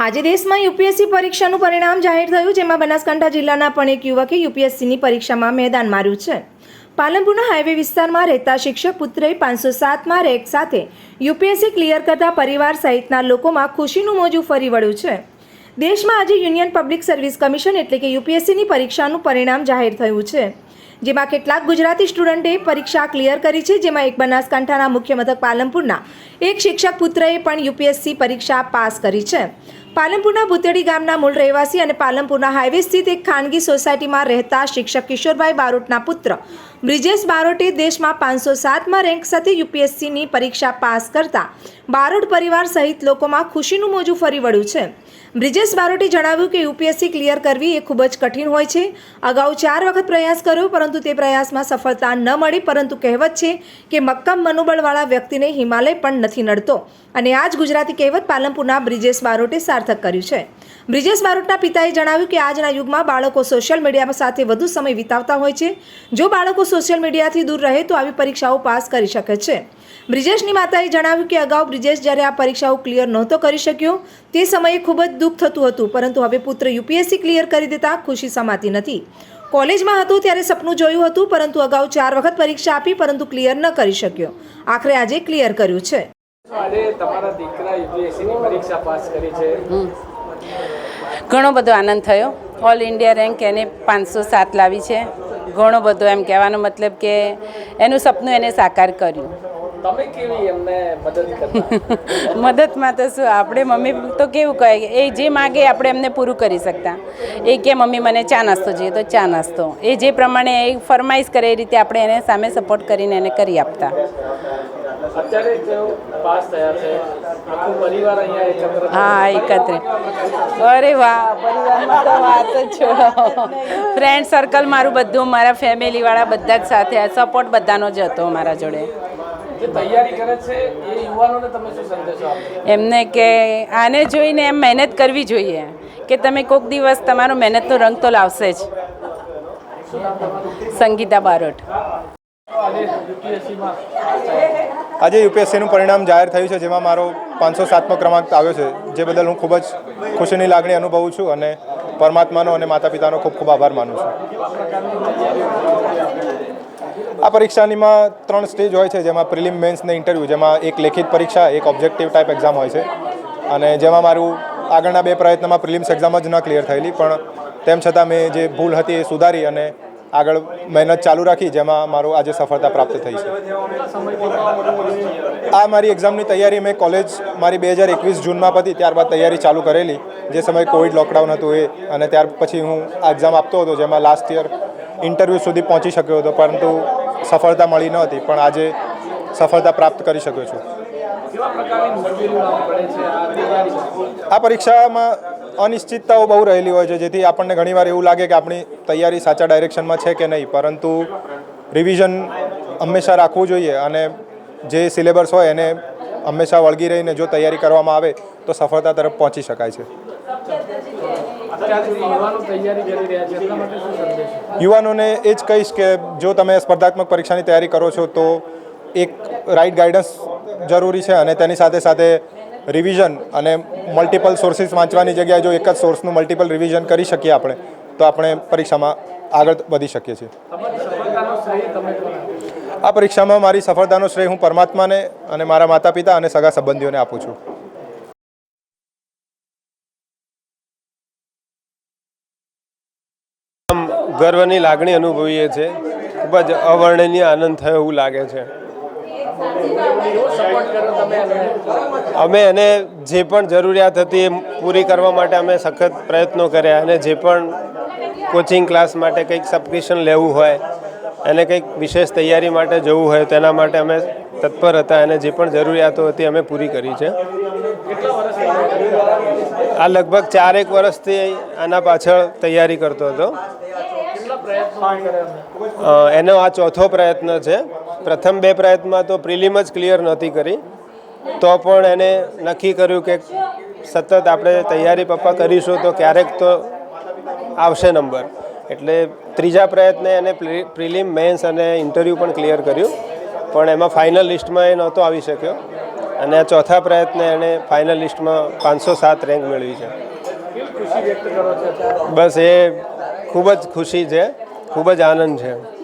આજે દેશમાં યુપીએસસી પરીક્ષાનું પરિણામ જાહેર થયું, જેમાં બનાસકાંઠા જિલ્લાના પણ એક યુવકે યુપીએસસીની પરીક્ષામાં મેદાન માર્યું છે. પાલનપુરના હાઈવે વિસ્તારમાં રહેતા શિક્ષક પુત્રએ પાંચસો સાતમાં રેક સાથે યુપીએસસી ક્લિયર કરતા પરિવાર સહિતના લોકોમાં ખુશીનું મોજું ફરી વળ્યું છે. દેશમાં આજે યુનિયન પબ્લિક સર્વિસ કમિશન એટલે કે યુપીએસસીની પરીક્ષાનું પરિણામ જાહેર થયું છે. જેમાં કેટલાક ગુજરાતી સ્ટુડન્ટે પરીક્ષા ક્લિયર કરી છે, જેમાં એક બનાસકાંઠાના મુખ્ય મથક પાલનપુરના એક શિક્ષક પુત્રએ પણ યુપીએસસી પરીક્ષા પાસ કરી છે. પાલનપુરના ભૂતેડી ગામના મૂળ રહેવાસી અને પાલનપુરના હાઈવે સ્થિત એક ખાનગી સોસાયટીમાં રહેતા શિક્ષક કિશોરભાઈ બારોટના પુત્ર બ્રિજેશ બારોટે દેશમાં પાંચસો સાતમાં રેન્ક સાથે યુપીએસસીની પરીક્ષા પાસ કરતા બારોટ પરિવાર સહિત લોકોમાં ખુશીનું મોજું ફરી વળ્યું છે. બ્રિજેશ બારોટે જણાવ્યું કે યુપીએસસી ક્લિયર કરવી એ ખૂબ જ કઠિન હોય છે. અગાઉ ચાર વખત પ્રયાસ કર્યો, પરંતુ તે પ્રયાસમાં સફળતા ન મળી, પરંતુ કહેવત છે કે મક્કમ મનોબળવાળા વ્યક્તિને હિમાલય પણ નથી નડતો. અને આ જ ગુજરાતી કહેવત પાલનપુરના બ્રિજેશ બારોટે સાર્થક કર્યું છે. બ્રિજેશ બારોટના પિતાએ જણાવ્યું કે આજના યુગમાં બાળકો સોશિયલ મીડિયા સાથે વધુ સમય વિતાવતા હોય છે. જો બાળકો સોશિયલ મીડિયાથી દૂર રહે તો આવી પરીક્ષાઓ પાસ કરી શકે છે. બ્રિજેશની માતાએ જણાવ્યું કે અગાઉ બ્રિજેશ જ્યારે આ પરીક્ષાઓ ક્લિયર નહોતો કરી શક્યો તે સમયે ખૂબ જ દુઃખ થતું હતું પરંતુ હવે પુત્ર યુપીએસસી ક્લિયર કરી દેતા ખુશી સમાતી નથી. કોલેજમાં હતો ત્યારે સપનું જોયું હતું પરંતુ અગાઉ ચાર વખત પરીક્ષા આપી પરંતુ ક્લિયર ન કરી શક્યો. આખરે આજે ક્લિયર કર્યું છે. આજે તમારા દીકરા યુપીએસસીની પરીક્ષા પાસ કરી છે. ઘણો બધો આનંદ થયો. ઓલ ઇન્ડિયા રેન્ક એને પાંચસો સાત લાવી છે. ઘણો બધો એમ કહેવાનો મતલબ કે એનું સપનું એને સાકાર કર્યું. તમે કેવી એમને મદદ કરતા? મદદમાં તો શું આપણે મમ્મી તો કેવું કહે એ જે માગે આપણે એમને પૂરું કરી શકતા. એ કે મમ્મી મને ચા નાસ્તો જોઈએ. તો ચા નાસ્તો. એ જે પ્રમાણે એ ફરમાઈશ કરે એ રીતે આપણે એને સામે સપોર્ટ કરીને એને કરી આપતા. અત્યારે પાસ થયા છે. આખું પરિવાર અહીંયા એકત્ર હા એકત્રે. અરે વાહ પરિવારમાં તો વાત જ છો. ફ્રેન્ડ સર્કલ મારું બધું મારા ફેમિલીવાળા બધા જ સાથે સપોર્ટ બધાનો જ હતો મારા જોડે. જે તૈયારી કરે છે એ યુવાનોને તમે શું સંદેશો આપો? એમને કે આને જોઈને એમ મહેનત કરવી જોઈએ કે તમે કોઈક દિવસ તમારો મહેનતનો રંગ તો લાવશે જ. સંગીતા બારોટ. આજે આજે યુપીએસસીનું પરિણામ જાહેર થયું છે જેમાં મારો પાંચસો સાતમો ક્રમાંક આવ્યો છે જે બદલ હું ખૂબ જ ખુશીની લાગણી અનુભવું છું અને પરમાત્માનો અને માતા પિતાનો ખૂબ ખૂબ આભાર માનું છું. આ પરીક્ષાનીમાં ત્રણ સ્ટેજ હોય છે, જેમાં પ્રિલિમ મેન્સ ને ઇન્ટરવ્યૂ, જેમાં એક લેખિત પરીક્ષા, એક ઓબ્જેક્ટિવ ટાઈપ એક્ઝામ હોય છે. અને જેમાં મારું આગળના બે પ્રયત્નમાં પ્રિલિમ્સ એક્ઝામ જ ન ક્લિયર થયેલી, પણ તેમ છતાં મેં જે ભૂલ હતી એ સુધારી અને આગળ મહેનત ચાલુ રાખી જેમાં મારું આજે સફળતા પ્રાપ્ત થઈ છે. આ મારી એક્ઝામની તૈયારી મેં કોલેજ મારી બે હજાર એકવીસ જૂનમાં પતી ત્યારબાદ તૈયારી ચાલુ કરેલી. જે સમયે કોવિડ લોકડાઉન હતું એ અને ત્યાર પછી હું આ એક્ઝામ આપતો હતો જેમાં લાસ્ટ યર ઇન્ટરવ્યૂ સુધી પહોંચી શક્યો હતો પરંતુ સફળતા મળી ન હતી પણ આજે સફળતા પ્રાપ્ત કરી શક્યો છું. આ પરીક્ષામાં અનિશ્ચિતતાઓ બહુ રહેલી હોય છે, જેથી આપણને ઘણીવાર એવું લાગે કે આપણી તૈયારી સાચા ડાયરેક્શનમાં છે કે નહીં. પરંતુ રિવિઝન હંમેશા રાખવું જોઈએ અને જે સિલેબસ હોય એને હંમેશા વળગી રહીને જો તૈયારી કરવામાં આવે, તો સફળતા તરફ પહોંચી શકાય છે. યુવાનોને એ જ કહીશ કે જો તમે સ્પર્ધાત્મક પરીક્ષાની તૈયારી કરો છો, તો એક રાઇટ ગાઈડન્સ જરૂરી છે અને તેની સાથે સાથે રિવિઝન અને મલ્ટિપલ સોર્સિસ વાંચવાની જગ્યાએ જો એક જ સોર્સનું મલ્ટિપલ રિવિઝન કરી શકીએ આપણે તો આપણે પરીક્ષામાં આગળ વધી શકીએ છીએ? આ પરીક્ષામાં મારી સફળતાનો શ્રેય હું પરમાત્માને અને મારા માતા પિતા અને સગા સંબંધીઓને આપું છું. ગર્વની લાગણી અનુભવીએ છીએ. ખૂબ જ અવર્ણનીય આનંદ થયો એવું લાગે છે. અમે એને જે પણ જરૂરિયાત હતી એ પૂરી કરવા માટે અમે સખત પ્રયત્નો કર્યા અને જે પણ કોચિંગ ક્લાસ માટે કંઈક સબસ્ક્રિપ્શન લેવું હોય, અને કંઈક વિશેષ તૈયારી માટે જવું હોય, તેના માટે અમે તત્પર હતા અને જે પણ જરૂરિયાતો હતી અમે પૂરી કરી છે. આ લગભગ ચારેક વર્ષથી આના પાછળ તૈયારી કરતો હતો કેટલા પ્રયત્નો કર્યા એમને અ, એનો આ ચોથો પ્રયત્ન છે. પ્રથમ બે પ્રયત્નમાં તો પ્રિલિમ જ ક્લિયર નહોતી કરી. તો પણ એને નક્કી કર્યું કે સતત આપણે તૈયારી પપ્પા કરીશું તો ક્યારેક તો આવશે નંબર. એટલે ત્રીજા પ્રયત્ને એને પ્રિલિમ મેન્સ અને ઇન્ટરવ્યૂ પણ ક્લિયર કર્યું. પણ એમાં ફાઇનલ લિસ્ટમાં એ નહોતો આવી શક્યો. અને આ ચોથા પ્રયત્ને એણે ફાઇનલ લિસ્ટમાં પાંચસો સાત રેન્ક મેળવી છે. બસ એ ખૂબ જ ખુશી છે. ખૂબ જ આનંદ છે.